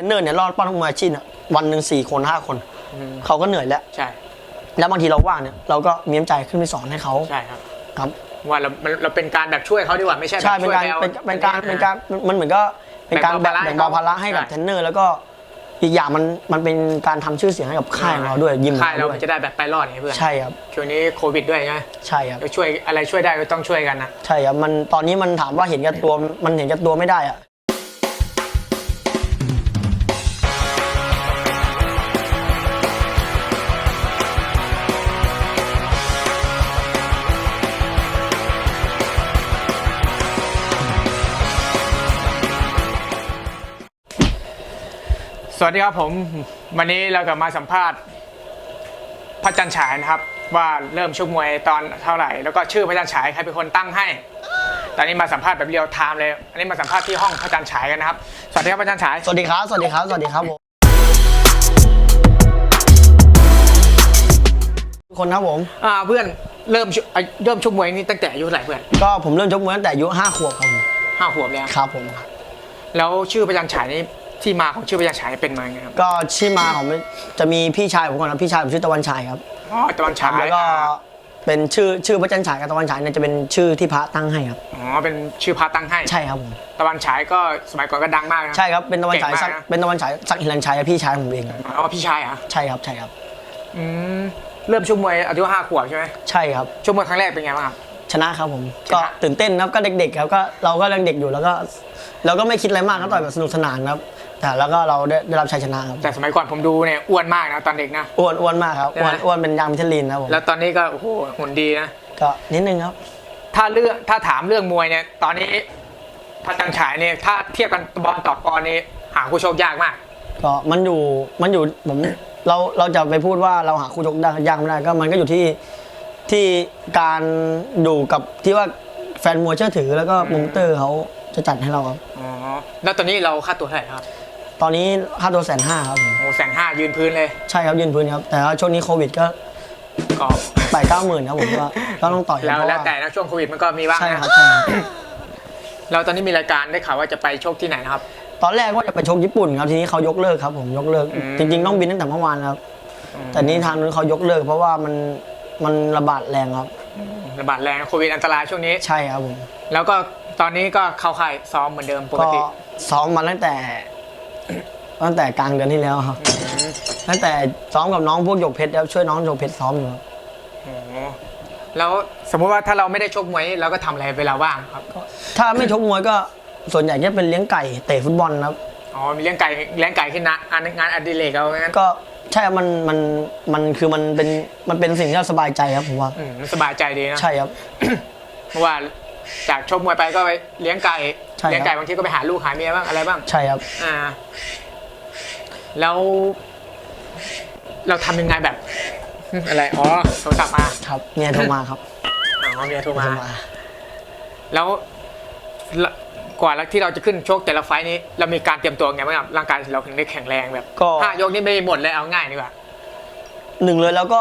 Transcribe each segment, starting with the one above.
รนเนอร์เนี่ยรอดปั้นมืออาชีพเนี่ยวันหนึ่งสี่คนห้าคน อืมเขาก็เหนื่อยแล้ว ใช่แล้วบางทีเราว่างเนี่ยเราก็มีน้ำใจขึ้นไปสอนให้เขาใช่ครับครับ ว่าเรามันเราเป็นการแบบช่วยเขาดีกว่าไม่ใช่แบบใช่เป็นการช่วยเป็นเป็นการเป็นการมันเหมือนก็เป็นการแบ่แบ่งงเบาภาระแบ่งเบาภาระให้กับใช่เทรนเนอร์แล้วก็อีกอย่างมันมันเป็นการทำชื่อเสียงให้กับค่ายของเราด้วยยิมของค่ายเราเราด้วยจะได้แบบไปรอดไงเพื่อนใช่ครับช่วงนี้โควิดด้วยใช่ไหมใช่ครับ ก็ช่วยอะไรช่วยได้ก็ต้องช่วยกันนะ ใช่ครับมันตอนนี้มันถามว่าเห็นแก่ตัวมันเห็นแก่ตัวไม่ได้อะ สวัสดีครับผมวันนี้เรากลับมาสัมภาษณ์พระจันทร์ฉายนะครับ ว่าเริ่มชกมวยตอนเท่าไหร่ แล้วก็ชื่อพระจันทร์ฉายใครเป็นคนตั้งให้ ตอนนี้มาสัมภาษณ์แบบเรียลไทม์เลยอันนี้มาสัมภาษณ์ที่ห้องพระจันทร์ฉายกันนะครับสวัสดีครับพระจันทร์ฉายสวัสดีครับ สวัสดีครับ สวัสดีครับผมทุกคนครับผม อ่าเพื่อนเริ่มชกอะเริ่มชกมวยนี่ตั้งแต่อายุเท่าไหร่เพื่อนก็ผมเริ่มชกมวยตั้งแต่อายุห้าขวบครับผมห้าขวบแล้วครับผม แล้วชื่อพระจันทร์ฉายนี่ ที่มาของชื่อพระจันทร์ฉายเป็นมาไงครับก็ที่มาของมันจะมีพี่ชายผมก่อนนะพี่ชายผมชื่อตะวันฉายครับอ๋อตะวันฉายแล้วก็เป็นชื่อชื่อพระจันทร์ฉายกับตะวันฉายเนี่ยจะเป็นชื่อที่พระตั้งให้ครับอ๋อเป็นชื่อพระตั้งให้ใช่ครับผมตะวันฉายก็สมัยก่อนก็ดังมากนะใช่ครับเป็นตะวันฉายเก่งสัมากกนะเป็นตะวันฉายสักหิรันชัยครับพี่ชายผมเองครับอ๋อพี่ชายเหรอะใช่ครับใช่ครับอืมเริ่มชกมวยอายุห้าขวบใช่ไหมใช่ครับชกมวยครั้งแรกเป็นไงบ้างครับชนะครับผมชนะก็ตื่นเต้นนะครับก็เด็กๆครับก็เราก็ยังเด็กอยู่แล้วก็ เราก็ไม่คิดอะไรมากก็ต่อยแบบสนุกสนานครับ แต่แล้วก็เราได้ได้รับชัยชนะครับแต่สมัยก่อนผมดูเนี่ยอ้วนมากนะตอนเด็กนะ อ้วนอ้วนมากครับอ้วนใช่ไหมอ้วนเป็นยางมิชลินครับผมแล้วตอนนี้ก็โอ้โหหุ่นดีนะ ก็นิดนึงครับ ถ้าเรื่องถ้าถามเรื่องมวยเนี่ย ตอนนี้พระจันทร์ฉายเนี่ยถ้าเทียบกันบอลต่อกรนี่หาคู่ชกยากมาก ก็มันอยู่มันอยู่ผมเราเราจะไปพูดว่าเราหาคู่ชกได้ยากไม่ได้ก็มันก็อยู่ที่ที่การดูกับที่ว่าแฟนมวยเชื่อถือแล้วก็โปรโมเตอร์เขาจะจัดให้เราครับ อ๋อ แล้วตอนนี้เราค่าตัวเท่าไหร่ครับ ตอนนี้ค่าตัวแสนห้าครับผมโอ้แสนห้ายืนพื้นเลยใช่ครับยืนพื้นครับ แต่ว่าช่วงนี้โควิดก็ก็แปดเก้าหมื่นครับผมก็ก็ต้องต่อยแล้วเพราะแล้วแต่นะช่วงโควิดมันก็มีบ้างใช่นะครับใช่ครับแล้วตอนนี้มีรายการได้ข่าวว่าจะไปชกที่ไหนนะครับ ตอนแรกว่าจะไปชกญี่ปุ่นครับทีนี้เขายกเลิกครับผมยกเลิกอืมจริง ๆ ต้องบินตั้งแต่เมื่อวานครับ แต่นี้ทางนู้นเขายกเลิก เพราะว่ามันมันระบาดแรงครับ ระบาดแรงโควิดอันตรายช่วงนี้ใช่ครับผมแล้วก็ตอนนี้ก็เข้าค่ายซ้อมเหมือนเดิมปกก็ติซ้อมมาตั้งแต่ ตั้งแต่กลางเดือนที่แล้วครับตั้งแต่ซ้อมกับน้องพวกหยกเพชรแล้วช่วยน้องหยกเพชรซ้อมอยู่ครับโอ้โหแล้วสมมุติว่าถ้าเราไม่ได้ชกมวยเราก็ทำอะไรเวลาว่างครับ ถ้าไม่ชกมวยก็ส่วนใหญ่จะเป็นเลี้ยงไก่เตะฟุตบอลครับอ๋อมีเลี้ยงไก่เลี้ยงไก่ขึ้นนะอันงานอดิเรกเรางั้นก็ใช่ครับมันมันมันคือมันเป็นมันเป็นสิ่งที่เราสบายใจครับผมว่าอืมสบายใจดีนะใช่ครับเพราะว่าจากชกมวยไปก็ไปเลี้ยงไก่ ใช่ครับ เลี้ยงไก่บางทีก็ไปหาลูกหาเมียบ้างอะไรบ้าง ใช่ครับ อ่า แล้ว เราทำยังไงแบบ อะไร อ๋อโทรศัพท์มาครับเมียโทรมาครับอ๋อเมียโทรโทรมามา แล้วละกว่าที่เราจะขึ้นชกแต่ละไฟต์นี้ เรามีการเตรียมตัวไงบ้างครับร่างกายเราถึงได้แข็งแรงแบบก็ ห้ายกนี่ไม่หมดเลยเอาง่ายดีกว่า หนึ่งเลยแล้วก็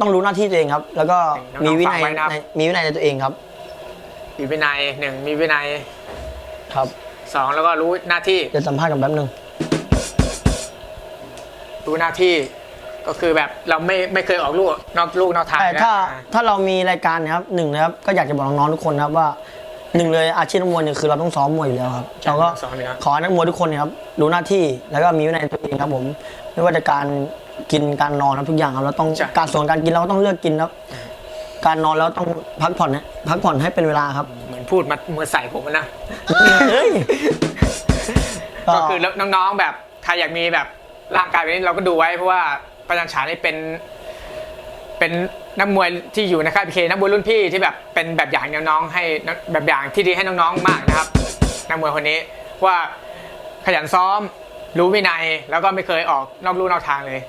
ต้องรู้หน้าที่ตัวเองครับ แล้วก็น้องๆมีวินัยฝากไว้นะครับ ในมีวินัยในตัวเองครับ มีวินัยหนึ่งมีวินัย ครับสองแล้วก็รู้หน้าที่เดี๋ยวสัมภาษณ์กันแป๊บหนึง รู้หน้าที่ ก็คือแบบเราไม่ไม่เคยออกลูกนอกลูกนอกทางแต่อยู่แล้วถ้าอ่าถ้าเรามีรายการเนะครับหนึ่งนะครับก็อยากจะบอกน้องๆทุกคนนะครับว่าหนึ่งเลยอาชีพนักมวยเนี่ยคือเราต้องซ้อมมวยอยู่แล้วครับเราก็สองเหนือขอให้นักมวยทุกคนเนะครับรู้หน้าที่แล้วก็มีวินัยในตัวเองครับผมไม่ว่าจะการกินการนอนครับทุกอย่างครับเราต้องการส่วนการกินเราก็ต้องเลือกกินครับ การนอนแล้วต้องพักผ่อนนะพักผ่อนให้เป็นเวลาครับเหมือน พูดมาเมื่อใส่ผมนะเฮ้ยก็คือแล้วน้องๆแบบใครอยากมีแบบร่างกายแบบนี้เราก็ดูไว้เพราะว่าประจันฉายนี่เป็น เป็นนักมวยที่อยู่ในค่ายพีเคนักมวยรุ่นพี่ที่แบบเป็นแบบอย่างน้องๆให้แบบอย่างที่ดีให้น้องๆมากนะครับนักมวยคนนี้ว่าขยันซ้อมรู้วินัยแล้วก็ไม่เคยออกนอกลู่นอกทางเลย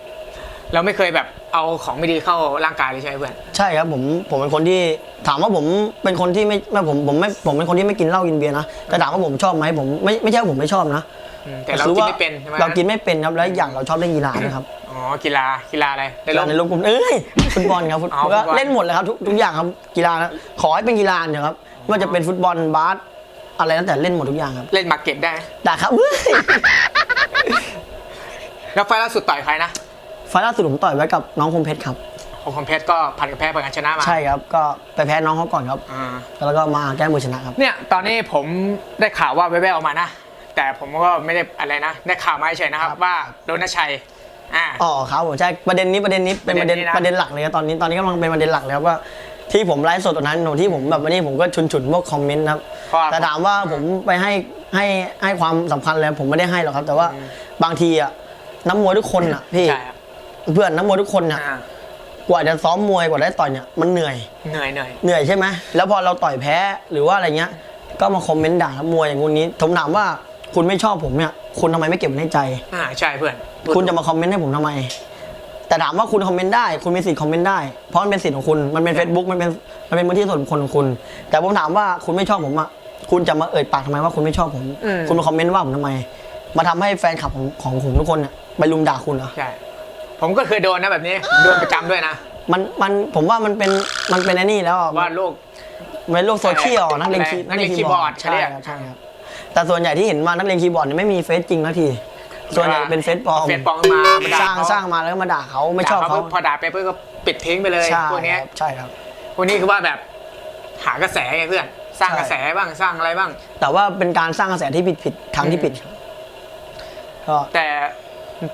เราไม่เคยแบบเอาของไม่ดีเข้าร่างกายเลยใช่ไหมเพื่อน ใช่ครับผมผมเป็นคนที่ถามว่าผมเป็นคนที่ไม่ไม่ผมผมไม่ผมเป็นคนที่ไม่กินเหล้ากินเบียร์นะแต่ถามว่าผมชอบไหมผมไม่ไม่ใช่ว่าผมไม่ชอบนะอืมแต่เราคือกินว่าไม่เป็นใช่ไหมเรากินไม่เป็นครับแล้วอีกอย่างเราชอบเล่นกีฬานะครับอ๋อกีฬากีฬาอะไรในกีโลฬากในลูกกลุ่มเอ้ยฟุตบอลครับฟุตอ๋อก็ฟุตบอลเล่นหมดเลยครับทุกทุกอย่างครับกีฬานะขอให้เป็นกีฬาเถอะครับไม่ว่าจะเป็นฟุตบอลบาสอะไรตั้งแต่เล่นหมดทุกอย่างครับเล่นหมากเก็ตได้ไหมด่าครับเฮ้ยแล้วไฟล์ล่าสุดต่อยใครนะ ไฟล์ล่าสุดผมต่อยไว้กับน้องคมเพชรครับของคอมเพชรก็ผัดกับแพ้ผัดกันชนะมาใช่ครับก็ไปแพ้น้องเขาก่อนครับ อ่าแล้วก็มาแก้มือชนะครับ เนี่ยตอนนี้ผมได้ข่าวว่าแว่วๆออกมานะ แต่ผมก็ไม่ได้อะไรนะ ได้ข่าวมาเฉยๆนะครับครับ ว่าโดนชัยอ่า อ๋อครับผมใช่ประเด็นนี้ประเด็นนี้เป็นประเด็นประเด็นนี้นะ ประเด็นหลักเลยครับตอนนี้ตอนนี้กำลังเป็นประเด็นหลักเลยครับว่าที่ผมไลฟ์สดตอนนั้นหนูที่ผมแบบวันนี้ผมก็ชุนชุนๆพวกคอมเมนต์ครับเพราะว่า แต่ถามว่าผมไปให้ให้ให้ความสำคัญแล้วผมไม่ได้ให้หรอกครับ แต่ว่าบางทีอะน้ำมวยทุกคนอะพี่ใช่ครับ เพื่อนนักมวยทุกคนเนี่ยอ่ากว่าจะซ้อมมวยกว่าได้ต่อยเนี่ยมันเหนื่อยเหนื่อยเหนื่อยเหนื่อยใช่ไหมแล้วพอเราต่อยแพ้หรือว่าอะไรเงี้ย ก็มาคอมเมนต์ด่านักมวยอย่างงู้นนี้ผมถามว่าคุณไม่ชอบผมเนี่ยคุณทำไมไม่เก็บไว้ในใจ อ่าใช่เพื่อนคุณจะมาคอมเมนต์ให้ผมทำไม แต่ถามว่าคุณคอมเมนต์ได้ คุณมีสิทธิ์คอมเมนต์ได้เพราะมันเป็นสิทธิ์ของคุณมันเป็น Facebook มันเป็นมันเป็นพื้นที่ส่วนบุคคลของคุณ แต่ผมถามว่าคุณไม่ชอบผมอะคุณจะมาเอ่ยปากทำไมว่าคุณไม่ชอบผม คุณมาคอมเมนต์ว่าผมทำไม มาทำให้แฟนคลับของของผมทุกคนเนี่ยไปลุมด่าคุณเหรอใช่ ผมก็เคยโดนนะแบบนี้ โดนประจำด้วยนะ มันมันผมว่ามันเป็นมันเป็นไอ้นี่แล้วอะว่าโลกมันเป็นโลกโซเชียลอะนักเรียนคีนักเรียนคีย์บอร์ดใช่เขาเรียกครับใช่ครับแต่ส่วนใหญ่ที่เห็นมานักเรียนคีย์บอร์ดเนี่ยไม่มีเฟซจริงนาทีส่วนใหญ่เป็นเฟซปลอมเฟซปลอมมามาด่สร้างเขสร้างมาแล้วก็มาด่าเขาไม่ชอบด่เขาปุ๊พอด่าไปเพื่อก็ปิดทิ้งไปเลยใช่พวกเนี้ยครับใช่ครับ พวกนี้คือว่าแบบหากระแสไงเพื่อน สร้างใช่กระแสบ้างสร้างอะไรบ้าง แต่ว่าเป็นการสร้างกระแสที่ผิดผิดทางที่ผิดก็แต่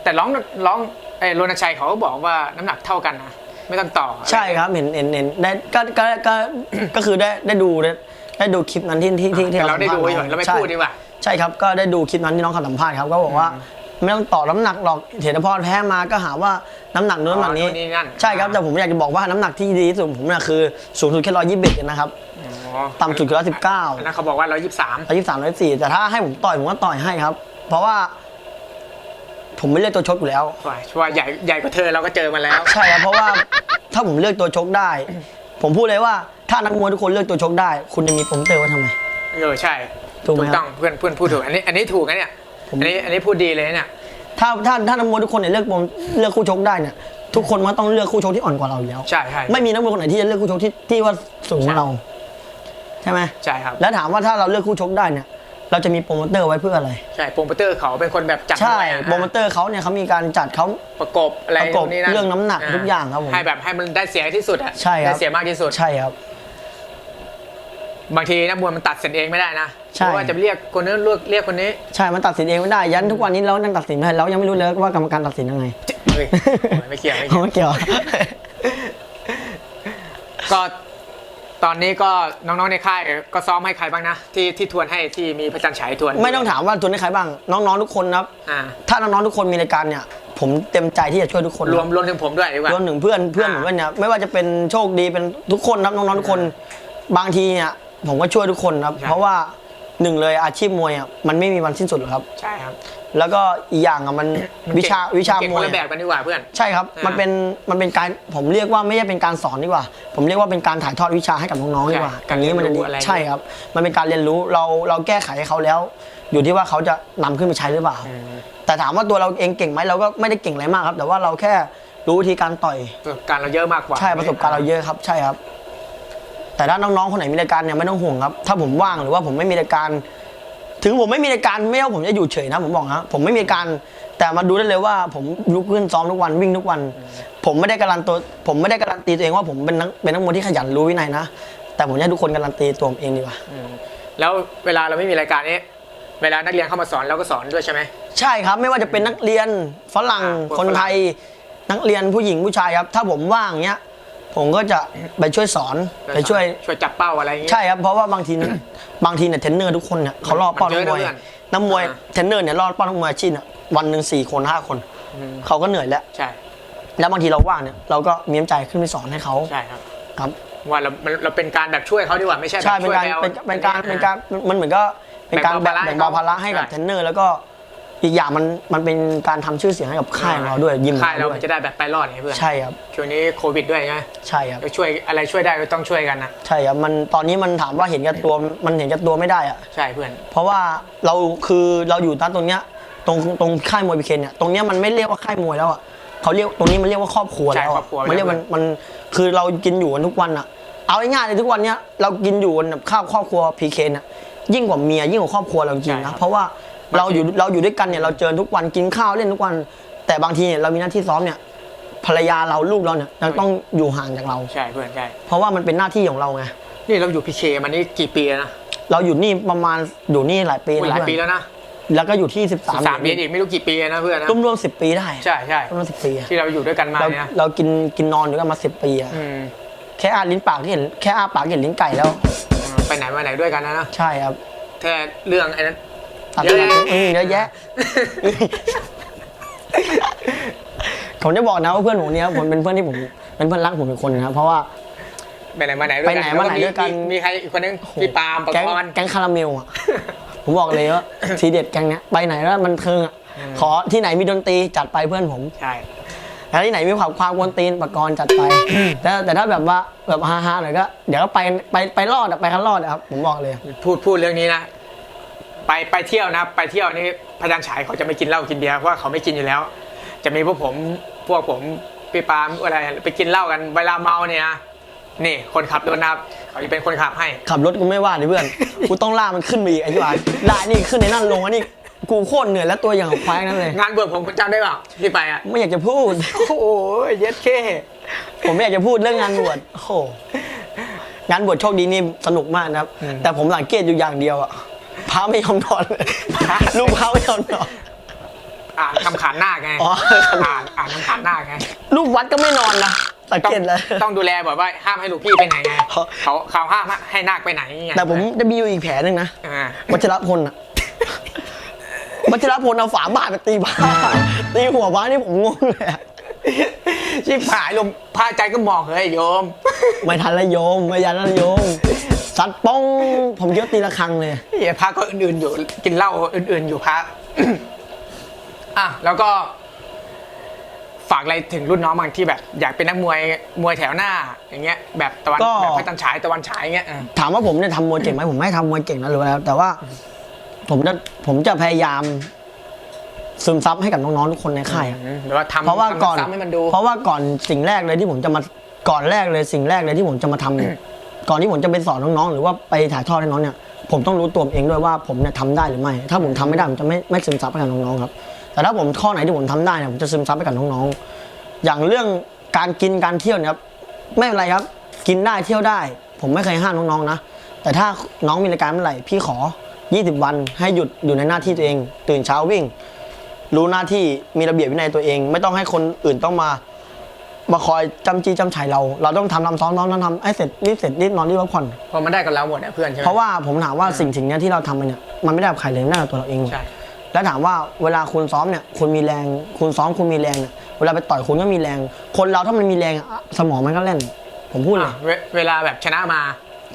แต่ร้องร้อง ไอ้โรนชัยเขาก็บอกว่าน้ำหนักเท่ากันนะไม่ต้องต่อใช่ครับเห็นเห็นเห็นได้ก็ก็ก็ก็คือได้ได้ดูได้ได้ดูคลิปนั้นที่ที่ที่ที่แต่เราได้ดูสัเฉภษยๆเราไม่ใช่พูดดีกว่า ใช่ครับก็ได้ดูคลิปนั้นที่น้องเขาสัมภาษณ์ครับก็บอกว่าไม่ต้องต่อน้ำหนักหรอกเถรพรแพ้มาก็หาว่าน้ำหนักนู้นน้ำหนักนี้อ๋อนู่นนี่นั่น ใช่ครับแต่ผมอยากจะบอกว่าน้ำหนักที่ดีที่สุดของผมเนี่ยคือสูงสุดแค่ร้อยยี่สิบเอ็ดนะครับอ๋อต่ำสุดคือร้อยสิบเก้า อันนั้นเขาบอกว่า 123 ร้อยยี่สิบสามร้อยสี่แต่ถ้าให้ผมต่อยผมก็ต่อยให้ครับ เพราะว่า ผมไม่เลือกตัวชกอยู่แล้วช่วยช่วยใหญ่ใหญ่กว่าเธอเราก็เจอมาแล้ว ใช่ครับเพราะว่าถ้าผมเลือกตัวชกได้ ผมพูดเลยว่าถ้านักมวยทุกคนเลือกตัวชกได้ คุณจะมีโปรโมเตอร์ไว้ทำไม เออใช่ถูกไหมครับต้องเพื่อนเพื่อนพูดถูกอันนี้อันนี้ถูกนะเนี่ยผม อันนี้อันนี้พูดดีเลยเนี่ยถ้าถ้าถ้านักมวยทุกคนเนี่ยเลือกโปรเลือกคู่ชกได้เนี่ยทุกคนมันก็ต้องเลือกคู่ชกที่อ่อนกว่าเราอยู่แล้ว ใช่ใช่ไม่มีนักมวยคนไหนที่จะเลือกคู่ชกที่ที่ว่าสูงกว่าเรา ใช่ไหม ใช่ครับ แล้วถามว่าถ้าเราเลือกคู่ชกได้เนี่ย เราจะมีโปรโมเตอร์ไว้เพื่ออะไร ใช่โปรโมเตอร์เขาเป็นคนแบบจัดใช่มวยอะโปรโมเตอร์เขาเนี่ยเขามีการจัดเขา ประกบอะไรประกบนี่นั่นเรื่องน้ำหนักทุกอย่างครับผมให้แบบให้มันได้เสียที่สุดอะใช่ครับ ได้เสียมากที่สุด ใช่ครับ บางทีนักมวยมันตัดสินเองไม่ได้นะใช่ เพราะว่าจะไปเรียกคนนู้นเรียกเรียกคนนี้ใช่มันตัดสินเองไม่ได้ยันทุกวันนี้เรายังตัดสินไม่ได้เรายังไม่รู้เลยว่ากรรมการตัดสินยังไงเฮ้ยไม่เกี่ยวไม่เกี่ยว ไม่เกี่ยว ก็ ตอนนี้ก็น้องๆในค่ายก็ซ้อมให้ใครบ้างนะ ที่ที่ทวนให้ที่มีพระจันทร์ฉายทวนไม่ต้องถามว่าทุนให้ใครบ้าง น้องๆทุกคนนะครับ อ่าถ้าน้องๆทุกคนมีรายการเนี่ย ผมเต็มใจที่จะช่วยทุกคนรวมรวมถึงผมด้วยดีกว่า รวมถึงเพื่อนเพื่อนผมด้วยเนี่ยไม่ว่าจะเป็นโชคดีเป็นทุกคนครับน้องๆทุกคนบางทีเนี่ยผมก็ช่วยทุกคนครับเพราะว่าหนึ่งเลยอาชีพมวยอะมันไม่มีวันสิ้นสุดหรอกครับ ใช่ครับ แล้วก็อีกอย่างอะมันวิชาวิชาเก่งมควนยละแบบกันดีกว่าเพื่อน ใช่ครับ อ่ามัมันเป็น มันเป็นการ ผมเรียกว่าไม่ใช่เป็นการสอนดีกว่า ผมเรียกว่าเป็นการถ่ายทอดวิชาให้กับน้องๆดีกว่าใช่อย่างนี้มันจะดีการเรียนรู้อะไร ใช่ครับ มันเป็นการเรียนรู้ เรา เราแก้ไขให้เขาแล้ว อยู่ที่ว่าเขาจะนำขึ้นไปใช้หรือเปล่าอืมแต่ถามว่าตัวเราเองเก่งไหมเราก็ไม่ได้เก่งอะไรมากครับ แต่ว่าเราแค่รู้วิธีการต่อย ประสบการณ์เราเยอะมากกว่าใช่ประสบการณ์เราเยอะครับ ใช่ครับ แต่ถ้าน้องๆคนไหนมีรายการเนี่ยไม่ต้องห่วงครับ ถ้าผมว่างหรือว่าผมไม่มีรายการ ถึงผมไม่มีรายการไม่ว่าผมจะอยู่เฉยนะผมบอกนะผมไม่มีรายการแต่มาดูได้เลยว่าผมลุกขึ้นซ้อมทุกวันวิ่งทุกวัน ผมไม่ได้การันตัวผมไม่ได้การันตีตัวเองว่าผมเป็นนักเป็นนักมวยที่ขยันรู้วินัยนะแต่ผมอยากให้ทุกคนการันตีตัวผมเองดีกว่าอืมแล้วเวลาเราไม่มีรายการนี้เวลานักเรียนเข้ามาสอนเราก็สอนด้วยใช่ไหมใช่ครับไม่ว่าจะเป็นนักเรียนฝรั่งอ่าคนไทยนักเรียนผู้หญิงผู้ชายครับ ถ้าผมว่างเนี้ย ผมก็จะไปช่วยสอนไปช่วย ช่วยจับเป้าอะไรอย่างงี้ใช่ครับเพราะว่าบางทีเนี่ยบางทีเนี่ยเทรนเนอร์ทุกคนเนี่ยเขาล่อเป้ามันนัเยกอะมวยนะเพื่อนนักมวยอ่าเทรนเนอร์เนี่ยล่อเป้านักมวยอาชีพเนี่ยวันหนึ่งสี่คนห้าคนอืมเขาก็เหนื่อยแล้วใช่ แล้วบางทีเราว่างเนี่ยเราก็มีน้ำใจขึ้นไปสอนให้เขาใช่ครับครับว่าเรามันเราเป็นการแบบช่วยเขาดีกว่าไม่ใช่แบบใช่เป็นช่วยการไปเอาเป็นเป็นการเป็นการมันเหมือนก็เป็นการแบ่แบ่งงเบาเบาภาระให้กับใช่เทรนเนอร์แล้วก็ อีกอย่างมันมันเป็นการทำชื่อเสียงให้กับค่ายของเราด้วยยิมค่ายเราด้วมันยจะได้แบบไปรอดไงเพื่อนใช่ครับช่วงนี้โควิดด้วยไงใช่ครับก็ช่วยอะไรช่วยได้ก็ต้องช่วยกันนะใช่ครับมันตอนนี้มันถามว่าเห็นแก่ตัวมันเห็นแก่ตัวไม่ได้อะใช่เพื่อน เพราะว่าเราคือเราอยู่ตั้งตรงเนี้ยตรงตรงค่ายมวยพีเคนเนี่ยตรงเนี้ยมันไม่เรียกว่าค่ายมวยแล้วอะเขาเรียกตรงนี้มันเรียกว่าครอบครัวใช่แล้วครอะอบครัว มันเรียกมันมันคือเรากินอยู่กันทุกวันอะเอาง่ายๆเลยทุกวันเนี้ยเรากินอยู่กันแบบข้าวครอบครัวพีเคนอะยิ่งกว่าเมียยิ่งกว่าครอบครัวเราจริงๆนะเพราะว่า เราอยู่เราอยู่ด้วยกันเนี่ยเราเจอทุกวันกินข้าวเล่นทุกวัน แต่บางทีเนี่ยเรามีหน้าที่ซ้อมเนี่ยภรรยาเราลูกเราเนี่ยยังต้องอยู่ห่างจากเรา ใช่เพื่อนใช่เพราะว่ามันเป็นหน้าที่ของเราไงนี่เราอยู่พีเคมานี่กี่ปีแล้วนะเราอยู่นี่ประมาณอยู่นี่หลายปีหลายปีเพื่อนแล้วนะแล้วก็อยู่ที่ 13สามปีอีกไม่รู้กี่ปีนะเพื่อนนะร่วมรวมสิบปีได้ใช่ใช่ร่วมรวมสิบปีอะที่เราอยู่ด้วยกันมาเราเนี่ยนะเรากินกินนอนด้วยกันมาสิบปีอะอืมแค่อาลิ้นปากที่เห็นแค่อาปากเห็นลิ้นไก่แล้ว ไปไหนมาไหนด้วยกันนะนะใช่ครับแค่เรื่องไอ้นั้น ตัดเยอะแยะ อืมเยอะแยะ ผมจะบอกนะว่าเพื่อนผมเนี่ยผมเป็นเพื่อนที่ผมเป็นเพื่อนรักผมเป็นคนนะครับเพราะว่า ไปไหนมาไหนด้วยกันไปไหนมาไหนด้วยกันมีมีใครอีกคนนึงพี่ปาล์มปะแก๊งกรณ์ แก๊งคาราเมลอะ ผมบอกเลยว่า ทีเด็ดแก๊งเนี้ยไปไหนแล้วมันเทิงอะขอที่ไหนมีดนตรีจัดไปเพื่อนผม ใช่ แล้วที่ไหนมีความความกวนตีนปะกรณ์จัดไป แต่แต่ถ้าแบบว่าแบบฮาๆหน่อยก็ เดี๋ยวก็ไปไปไปรอดอะไปกันรอดอะครับ ผมบอกเลย พูดพูดเรื่องนี้นะ ไปไปเที่ยวนะไปเที่ยวนี่พระจันทร์ฉายเขาจะไม่กินเหล้ากินเบียร์เพราะว่าเขาไม่กินอยู่แล้ว จะมีพวกผมพวกผมพี่ปาล์มอะไรไปกินเหล้ากันเวลาเมาเนี่ยนะนี่คนขับรถนะครับเขาจะเป็นคนขับให้ ขับรถกูไม่ว่าดิเพื่อน กูต้องล่ากมันขึ้นไปอีกไอ้ที่ว่าล่ากนี่ขึ้นในนั่นลงอันนี้กูโคตรเหนื่อยแล้วตัวอย่างของควายนั่นเลยงานบวชผมคุณจำได้เปล่าที่ไปอะไม่อยากจะพูด โอ้โหเย็ดเคผมไม่อยากจะพูดเรื่องงานบวชโอ้โหงานบวชโชคดีนี่สนุกมากนะครับ แต่ผมสังเกตอยู่อย่างเดียวอะ พระไม่ยอมนอนเลยลูกพระไม่ยอมนอน อ่านคำขานหน้าไงอ๋อ อ่านอ่านคำขานหน้าไงลูกวัดก็ไม่นอนนะสังต้องเกตเลย ต้องดูแลแบบว่าห้ามให้ลูกพี่ไปไหนไงเพราะ เขาเขาห้ามให้นาคไปไหนไงแต่ผมจะมีอยู่อีกแผลหนึ่งนะ อ่าวัชรพลอะวัชรพลเอาฝาบาทไปตีบ้าตีหัวบ้านนี่ผมงงเลยอะชิบหายลมพระใจก็มองเฮ้ยโยม ไม่ทันละโยม ไม่ยันละโยม สัตว์ป้อง ผมเยอะตีละครังเลย เหี้ยพระก็อื่นๆอยู่กินเหล้าอื่นๆอยู่พระ อะแล้วก็ฝากอะไรถึงรุ่นน้องบางที่แบบ อยากเป็นนักมวยมวยแถวหน้า อย่างเงี้ย แบบตะวันก็ แบบพระจันทร์ฉายตะวันฉายเงี้ยอะถามว่าผมเนี่ยทำมวยเก่งไหมผมไม่ทำมวยเก่งนะหรือว่าแล้ว แต่ว่า ผมจะผมจะพยายาม ซึมซับให้กับน้องๆทุกคนในค่ายอะหรือว่าทำเพราะว่าก่อนทำซ้ำให้มันดู เพราะว่าก่อนสิ่งแรกเลยที่ผมจะมาก่อนแรกเลยสิ่งแรกเลยที่ผมจะมาทำเนี่ย ก่อนที่ผมจะไปสอนน้องๆ หรือว่าไปถ่ายทอดให้น้องเนี่ย ผมต้องรู้ตัวเองด้วยว่าผมเนี่ยทำได้หรือไม่ ถ้าผมทำไม่ได้ผมจะไม่ไม่ซึมซับให้กับน้องๆครับ แต่ถ้าผมข้อไหนที่ผมทำได้เนี่ยผมจะซึมซับให้กับน้องๆ อย่างเรื่องการกินการเที่ยวเนี่ยครับไม่เป็นไรครับ กินได้เที่ยวได้ ผมไม่เคยห้ามน้องๆนะ แต่ถ้าน้องมีรายการเมื่อไหร่พี่ขอ 20 วันให้หยุดอยู่ในหน้าที่ตัวเอง ตื่นเช้าวิ่ง รู้หน้าที่มีระเบียบวินัยตัวเอง ไม่ต้องให้คนอื่นต้องมา มาคอยจำจี้จำชัยเรา เราต้องทำทำซ้อมซ้อมทำทำให้เสร็จรีบเสร็จรีบนอนรีบพักผ่อน พอมันได้กับเราหมดเนี่ยเพื่อนใช่ไหมเพราะว่าผมถามว่าสิ่งสิ่งเนี้ยที่เราทำไปเนี่ยมันไม่ได้กับใครเลยได้กับตัวเราเองใช่แล้วถามว่าเวลาคุณซ้อมเนี่ยคุณมีแรง คุณซ้อมคุณมีแรงเนี่ยเวลาไปต่อยคุณก็มีแรง คนเราถ้ามันมีแรงอะสมองมันก็เล่น ผมพูดเลอะย เวเวลาแบบชนะมา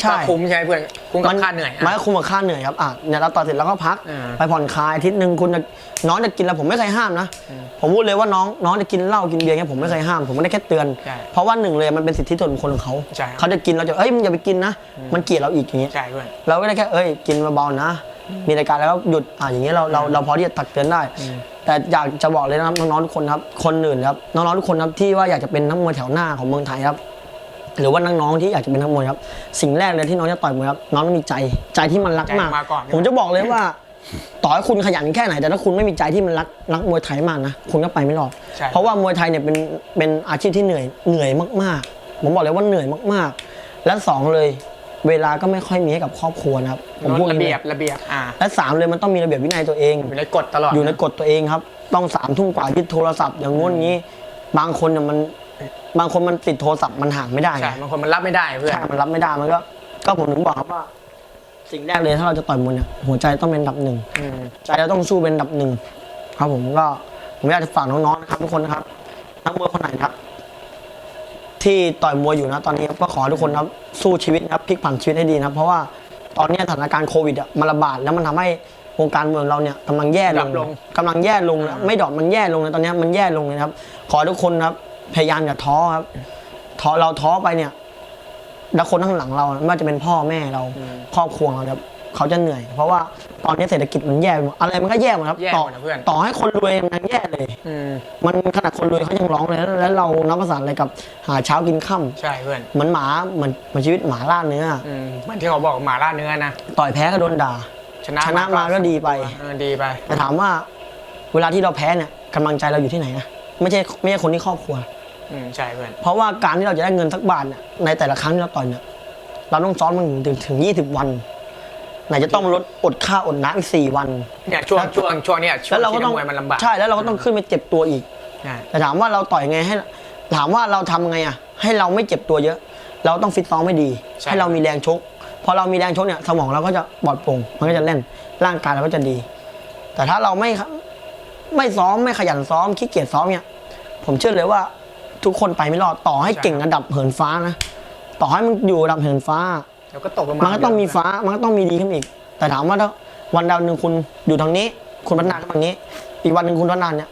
ใช่ ก็คุ้มใช่ไหมเพื่อนคุ้มกับค่าเหนื่อยมันอะก็คุ้มกับค่าเหนื่อยครับอะเนี่ยเราต่อยเสร็จแล้วก็พัก อ่า ไปผ่อนคลายอาทิตย์หนึ่งคุณจะน้องจะกินแล้วผมไม่เคยห้ามนะ ผมพูดเลยว่าน้องน้องจะกินเหล้ากินเบียร์เนี่ยผมไม่เคยห้าม ผมไม่ได้แค่เตือน ใช่เพราะว่าหนึ่งเลยมันเป็นสิทธิส่วนบุคคลของเขา ใช่ เขาจะกินเราจะเอ้ยมึงอย่าไปกินนะ มันเกลียดเราอีกอย่างเงี้ย ใช่เพื่อน เราก็ได้แค่เอ้ยกินเบาๆนะ มีรายการแล้วก็หยุดอะอย่างเงี้ยเราเราเราพอที่จะตักเตือนได้ แต่อยากจะบอกเลยนะครับน้องๆทุกคนครับคนอื่นครับน้องๆทุกคนครับที่ว่าอยากจะเป็นนักมวยแถวหน้าของเมืองไทยครับ หรือว่าน้องๆที่อยากจะเป็นนักมวยครับ สิ่งแรกเลยที่น้องจะต่อยมวยครับ น้องต้องมีใจใจที่มันรักมาก ใจมาก่อน ผมจะบอกเลยว่า ต่อให้คุณขยันแค่ไหนแต่ถ้าคุณไม่มีใจที่มันรักรักมวยไทยมากนะคุณก็ไปไม่รอด ใช่ เพราะว่ามวยไทยเนี่ยเป็นเป็นอาชีพที่เหนื่อยเหนื่อยมากๆ ผมบอกเลยว่าเหนื่อยมากๆ และสองเลยเวลาก็ไม่ค่อยมีให้กับครอบครัวนะครับผมพูดระลเบียบระเบียบอ่าและสามเลยมันต้องมีระเบียบวินัยตัวเอง อยู่ในกฎตลอดอยู่ในกฎตัวเองครับ ต้องสามทุ่มกว่ายึดโทรศัพท์อย่างงู้นอย่างนี้ บางคนเนี่ยมัน บางคนมันติดโทรศัพท์มันห่างไม่ได้ใช่บางคนมันรับไม่ได้เพื่อน ใช่มันรับไม่ได้มันก็ ก็ผมถึงบอกครับว่า สิ่งแรกเลยถ้าเราจะต่อยมวยเนี่ยหัวใจต้องเป็นอันดับหนึ่ง อืม ใจเราต้องสู้เป็นอันดับหนึ่งครับผมก็ผมอยากจะฝากน้องๆนะครับทุกคนนะครับนักมวยคนไหนนะครับ ที่ต่อยมวยอยู่นะตอนนี้ครับก็ขอให้ทุกคนนะครับสู้ชีวิตนะครับพลิกผันชีวิตให้ดีนะครับเพราะว่าตอนนี้สถานการณ์โควิดอะมันระบาดแล้วมันทำให้วงการเมืองเราเนี่ยกำลังแย่ลดรงอปลง กำลังแย่ลงนะไม่ดรอปมันแย่ลงนะตอนนี้มันแย่ลงเลยนะครับ ขอให้ทุกคนนะครับ พยายามอย่าท้อครับท้อเราท้อไปเนี่ย แล้วคนข้างหลังเราไม่ว่าจะเป็นพ่อแม่เราครอบครัวเราครับเขาจะเหนื่อย เพราะว่าตอนนี้เศรษฐกิจมันแย่ไปหมดอะไรมันก็แย่หมดครับ แย่ต่อหมดนะเพื่อน ต่อให้คนรวยมันยังแย่เลย อืมมันขนาดคนรวยเขายังร้องเลยแล้วแล้วเรานับภาษาอะไรกับหาเช้ากินค่ำใช่เพื่อนเหมือนหมาเหมือนเหมือนชีวิตหมาล่าเนื้อออืมเหมือนที่เขาบอกหมาล่าเนื้อนะต่อยแพ้ก็โดนด่า ชนะชนะมาก็ดีไป เออดีไป แต่ถามว่าเวลาที่เราแพ้เนี่ยกำลังใจเราอยู่ที่ไหนนะไม่ใช่ไม่ใช่คนที่ครอบครัว อืมใช่เพื่อนเพราะว่าการที่เราจะได้เงินสักบาทเนี่ยในแต่ละครั้งที่เราต่อยเนี่ยเราต้องซ้อมมันถึงถึงยี่สิบวัน ไหนจะต้องลดอดข้าวอดน้ำอีกสี่วัน เนี่ยช่วงช่วงช่วงเนี้ยช่วแล้งวเราก็ที่ต้องนักมวยมันลำบากใช่แล้วเราก็ต้องขึ้นไปเจ็บตัวอีก ใช่ แต่ถามว่าเราต่อยไงให้ถามว่าเราทำไงอะ ให้เราไม่เจ็บตัวเยอะ เราต้องฟิตซ้อมไม่ดีให้เรามีแรงชกพอเรามีแรงชกเนี่ยสมองเราก็จะปลอดโปร่งมันก็จะเล่นร่างกายเราก็จะดี แต่ถ้าเราไม่ไม่ซ้อมไม่ขยันซ้อมขี้เกียจซ้อมเนี่ย ผมเชื่อเลยว่า ทุกคนไปไม่รอดต่อให้เก่งระดับเหินฟ้านะ ต่อให้มันอยู่ระดับเหินฟ้าแล้วก็ตกลงมามันก็ต้องมีฟ้ามันก็ต้องมีดีขึ้นอีก แต่ถามว่าถ้าวันดาวหนึ่งคุณอยู่ทางนี้ คุณพัฒนาทางนี้ อีกวันหนึ่งคุณพัฒนาเนี่ย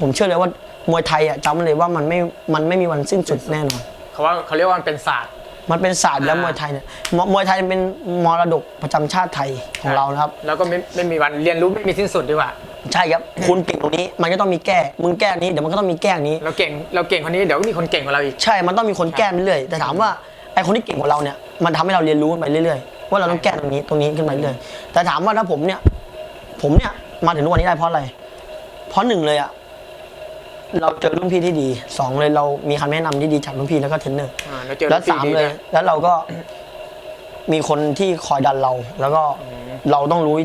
ผมเชื่อเลยว่ามวยไทยอะจำไว้เลยว่ามันไม่มันไม่มีวันสิ้นสุดแน่นอน เขาว่าเขาเรียกว่ามันเป็นศาสตร์ มันเป็นศาสตร์แล้วอ่ามวยไทยเนี่ยมมวยไทยเป็นมรดกประจำชาติไทยของเรานะครับ แล้วก็ไม่ไม่มีวันเรียนรู้ไม่มีสิ้นสุดดีกว่า ใช่ครับ คุณเก่งตรงนี้มันก็ต้องมีแก้ มึงแก้นี้เดี๋ยวมันก็ต้องมีแก้นี้ เราเก่งเราเก่งคนนี้เดี๋ยวก็มีคนเก่งกว่าเราอีก ใช่ มันต้องมีคนแก้เรื่อยๆแต่ถามว่าไอคนที่เก่งกว่าเราเนี่ย มันทำให้เราเรียนรู้ไปเรื่อยๆ ว่าเราต้องแก้ตรงนี้ ตรงนี้ขึ้นไปเรื่อย แต่ถามว่าถ้าผมเนี่ย ผมเนี่ย มาถึงทุกวันนี้ได้เพราะอะไร เพราะหนึ่งเลยอะ เราเจอรุ่นพี่ที่ดีสองเลยเรามีคำแนะนำที่ดีจากรุ่นพี่แล้วก็เทรนเนอร์อ่าแล้วเจอแล้วรุ่นพี่สามดีเลยด้วยแล้วเราก็มีคนที่คอยดันเรา แล้วก็เราต้องรู้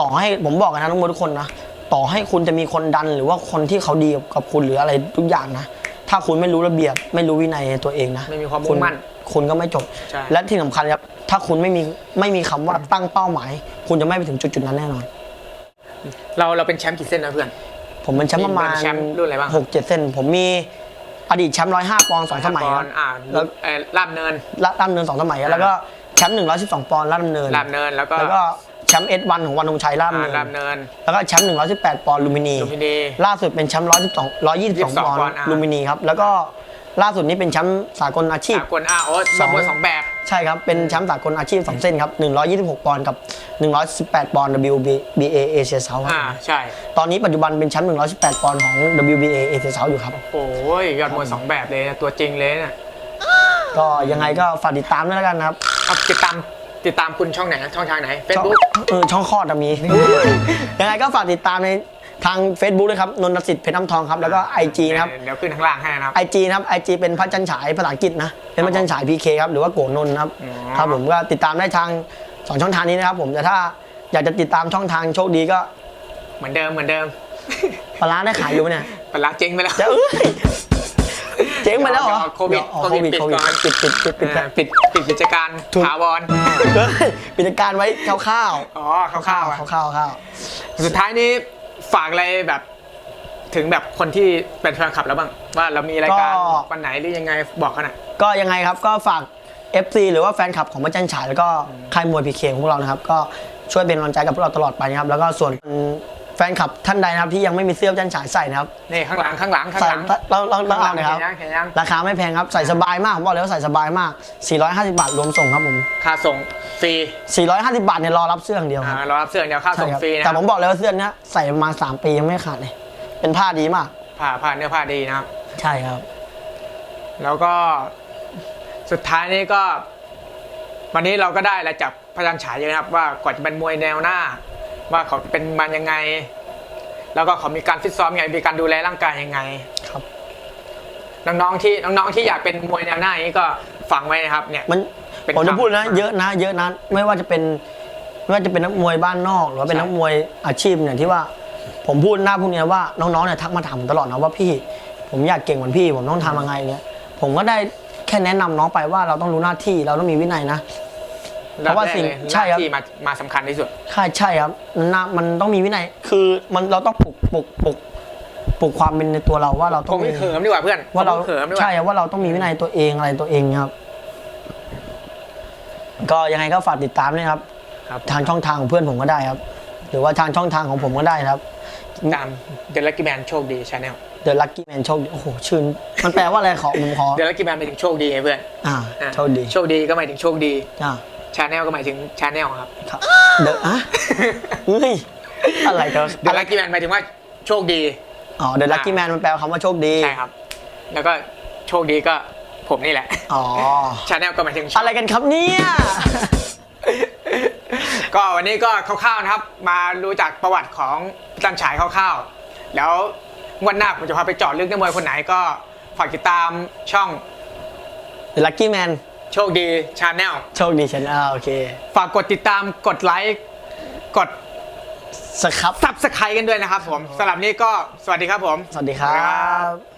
ต่อให้ผมบอกกันนะทุกคนทุกคนนะต่อให้คุณจะมีคนดันหรือว่าคนที่เขาดีกับคุณหรืออะไรทุกอย่างนะถ้าคุณไม่รู้ระเบียบ ไม่รู้วินัยในตัวเองนะไม่มีความมุ่งมั่นณคุณก็ไม่จบ ใช่ และที่สำคัญครับถ้าคุณไม่มีไม่มีคำว่าตั้งเป้าหมาย คุณจะไม่ไปถึงจุดจุดๆนั้นแน่นอน เราเราเป็นแชมป์กี่เส้นนะเพื่อน ผมเป็นแชมป์ประมาณมีแชมป์รุ่นอะไรบ้างหกเจ็ดเส้น ผมมีอดีตแชมป์ร้อยห้าปอนด์สองสมัยครับอ่าแล้วเอ่อลาบเนินลาดำเนินสองสมัย แล้วก็แชมป์หนึ่งร้อยสิบสองปอนด์ลาดดำเนินลาบเนินแล้วก็แล้วก็แชมป์เอสวันของวันธงชัยลาดดำอ่าเนินลาบเนิน แล้วก็แชมป์หนึ่งร้อยสิบแปดปอนด์ลูมินีลุมพินีล่าสุดเป็นแชมป์ร้อยสิบสองร้อยยี่สิบสอง22ปอนด์ปอนด์อ่าลูมินีครับ แล้วก็ ล่าสุดนี้เป็นแชมป์สากลอาชีพ สากลอ่าโอ้สองมวยสองแบบใช่ครับ เป็นแชมป์สากลอาชีพสองเส้นครับ 126 ปอนด์กับ 118 ปอนด์ WBA เอเชียเซาครับอ่าใช่ ตอนนี้ปัจจุบันเป็นแชมป์118 ปอนด์ของ WBA เอเชียเซาอยู่ครับ โอ้ยยอดมวยสองแบบเลยนะตัวจริงเลยนะก็ยังไงก็ฝากติดตามด้วยแล้วกันนะครับเอาติดตามติดตามคุณช่องไหนช่องทางไหนเฟซช่องบุ๊กเออช่องคลอดอะมียังไงก็ฝากติดตามใน ทาง Facebook ด้วยครับนนทสิทธิ์เพชรน้ำทองครับแล้วก็ IG นะครับ เดี๋ยวขึ้นข้างล่างให้นะครับไอจีนะครับไอจีเป็นพระจันฉายภาษาอังกฤษนะ เป็นพระจันฉายพีเคครับหรือว่าโกนนท์นะครับอ๋อ ครับผมก็ติดตามได้ทางสองช่องทางนี้นะครับผมแต่ถ้าอยากจะติดตามช่องทางโชคดีก็เหมือนเดิมเหมือนเดิมปลาร้าได้ขายอยู่ไหมเนี่ยปลาร้าเจ๊งไปแล้ว จะเอ้ยเจ๊งไปแล้วเหรอโควิดอ๋อโคโควิวิดดปิดโควิดก่อนปิดปิดปิดปิดอ่าปิดปิดกิจการถูกถาวรเฮ้ยปิดการไว้คร่าวอ๋อๆคร่าวๆอะคร่าวๆคร่าวสุดท้ายนี้ ฝากอะไรแบบ ถึงแบบคนที่เป็นแฟนคลับแล้วบ้าง ว่าเรามีรายการวันไหนหรือยังไงบอกเขาหน่อยๆก็ยังไงครับก็ฝาก FC หรือว่าแฟนคลับของพระจันฉายแล้วก็ค่ายมวยพีเคของพวกเรานะครับ ก็ช่วยเป็นกำลังใจกับพวกเราตลอดไปนะครับ แล้วก็ส่วน แฟนคลับท่านใดนะครับที่ยังไม่มีเสื้อพระจันฉายใส่นะครับนี่ข้างหลังข้างหลังข้างใส่หลังเราเราเราเอาเลยครับเห็นยังเห็นยังราคาไม่แพงครับใส่สบายมากผมบอกเลยว่าใส่สบายมาก 450 บาทรวมส่งครับผมค่าส่งฟรี 450 บาทเนี่ยรอรับเสื้ออย่างเดียวคอ่ารับรอรับเสื้อเดียวค่าใช่ส่งครับฟรีนะแต่ผมบอกเลยว่าเสื้อเนี้ยใส่ประมาณ3ปียังไม่ขาดเลย เป็นผ้าดีมากผ้าผ้าเนื้อผ้าดีนะครับ ใช่ครับ แล้วก็สุดท้ายนี้ก็ วันนี้เราก็ได้อะไรจากพระจันทร์ฉายเยอะนะครับว่ากว่าจะเป็นมวยแนวหน้า ว่าเขาเป็นมันยังไง แล้วก็เขามีการฟิตซ้อมยังไงมีการดูแลร่างกายยังไงครับ น้องๆที่น้องๆที่อยากเป็นมวยแนวหน้าอย่างนี้ก็ฟังไว้นะครับ เนี่ยมันเป็นผมจะพูดนะคำเยอะนะ เยอะนะไม่ว่าจะเป็นไม่ว่าจะเป็นนักมวยบ้านนอก หรือว่าเป็นใช่นักมวยอาชีพเนี่ยที่ว่า ผมพูดหน้าพวกเนี้ยว่าน้องๆเนี่ยทักมาถามผมตลอดนะว่าพี่ ผมอยากเก่งเหมือนพี่ ผมต้องทำยังไงเนี่ยผมก็ได้แค่แนะนำน้องไปว่าเราต้องรู้หน้าที่เราต้องมีวินัยนะ เพราะว่าสิ่งแกเลยใช่ครับหน้าที่มามาสำคัญที่สุด ใช่ใช่ครับนะมันต้องมีวินัย คือมันเราต้องปลุกปลุกปลุกปลุกความเป็นในตัวเราว่าเราผต้องมไม่มีเขิมดีกว่าเพื่อนว่าเราผมไม่เขิมดีกว่า ใช่ครับว่าเราต้องมีวินัยตัวเองอะไรตัวเองครับ ก็ยังไงก็ฝากติดตามด้วยครับ ครับ ทางช่องทางของเพื่อนผมก็ได้ครับ หรือว่าทางช่องทางของผมก็ได้ครับ ตามเดลักกี้แมนโชคดีชาแนล The Lucky Man โชคดีโอ้โหชื่นมันแปลว่าอะไรขอผมขอเดลักกี้แมนหมายถึงโชคดีไงเพื่อนอ่าอะโชคดีโชคดีก็หมายถึงโชคดี อ่า ชาแนลก็หมายถึงชาแนลครับครับเดอะอะเฮ้ยอะไรกันเดลักกี้แมนหมายถึงว่าโชคดี อ๋อ The Lucky Man มันแปลคำว่าโชคดี ใช่ครับ แล้วก็โชคดีก็ผมนี่แหละ อ๋อชาแนลก็หมายถึงอะไรกันครับเนี่ยก็วันนี้ก็คร่าวๆนะครับ มารู้จักประวัติของพี่ตันฉายคร่าวๆ แล้วงวันหน้าผมจะพาไปเจาะลึกนักมวยคนไหนก็ฝากติดตามช่องลัคกี้แมน โชคดีชาแนลโชคดีฉันอ่าโอเคฝากกดติดตามกดไลค์กดสครับซับสไครต์กันด้วยนะครับผมสำหรับนี้ก็สวัสดีครับผม สวัสดีครับ